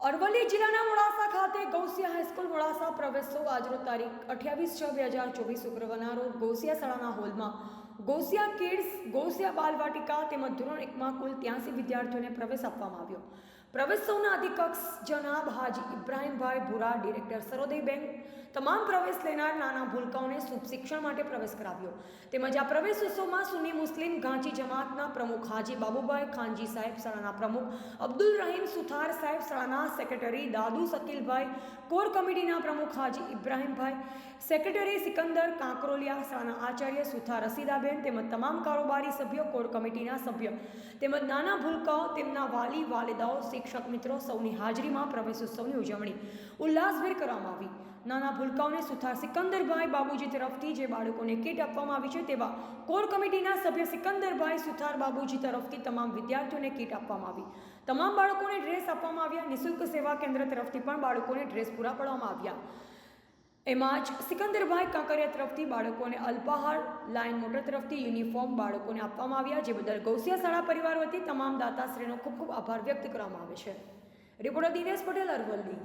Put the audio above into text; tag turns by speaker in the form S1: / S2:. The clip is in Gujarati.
S1: અરવલ્લી જિલ્લાના મોડાસા ખાતે ગૌસિયા હાઈસ્કૂલ મોડાસા પ્રવેશો આજનો તારીખ અઠ્યાવીસ છ બે હજાર ચોવીસ શુક્રવારના રોજ ગૌસિયા શાળાના હોલમાં ગૌસિયા કિડ્સ, ગૌસિયા બાલવાટિકા તેમજ ધોરણ એકમાં કુલ ત્યાંસી વિદ્યાર્થીઓને પ્રવેશ આપવામાં આવ્યો. પ્રવેશોના અધિકક્ષ જનાબ હાજી ઇબ્રાહીમભાઈ ભુરા, ડિરેક્ટર સરોદયબેન તમામ પ્રવેશ લેનાર નાના ભૂલકાઓને શિક્ષણ માટે પ્રવેશ કરાવ્યો. તેમજ આ પ્રવેશ ઉત્સવમાં સુન્ની મુસ્લિમ ગાંચી જમાતના પ્રમુખ હાજી બાબુભાઈ ખાનજી સાહેબ, શાળાના પ્રમુખ અબ્દુલ રહીમ સુથાર સાહેબ, શાળાના સેક્રેટરી દાદુ શકીલભાઈ કોર કમિટીના પ્રમુખ હાજી ઇબ્રાહીમભાઈ, સેક્રેટરી સિકંદર કાંકરોલિયા, શાળાના આચાર્ય સુથાર રસીદાબેન તેમજ તમામ કારોબારી સભ્યો કોર કમિટીના સભ્યો. તેમજ નાના ભૂલકાઓ તેમના વાલી વાલિદાઓ શિક્ષક મિત્રો સૌની હાજરીમાં પ્રવેશ ઉત્સવની ઉજવણી ઉલ્લાસભેર કરવામાં આવી. નાના ભૂલકાઓને સુથાર સિકંદરભાઈ બાબુજી તરફથી જે બાળકોને કીટ આપવામાં આવી છે તેવા કોર કમિટીના સભ્ય સિકંદરભાઈ સુથાર બાબુજી તરફથી તમામ વિદ્યાર્થીઓને કીટ આપવામાં આવી. તમામ બાળકોને ડ્રેસ આપવામાં આવ્યા. નિઃશુલ્ક સેવા કેન્દ્ર તરફથી પણ બાળકોને ડ્રેસ પૂરા પાડવામાં આવ્યા. એમાં જ સિકંદરભાઈ કાંકરિયા તરફથી બાળકોને અલ્પાહાર લાઇન મોટર તરફથી યુનિફોર્મ બાળકોને આપવામાં આવ્યા, જે બદલ ગૌસિયા શાળા પરિવાર વતી તમામ દાતાશ્રીનો ખૂબ ખૂબ આભાર વ્યક્ત કરવામાં આવે છે. રિપોર્ટર દિનેશ પટેલ, અરવલ્લી.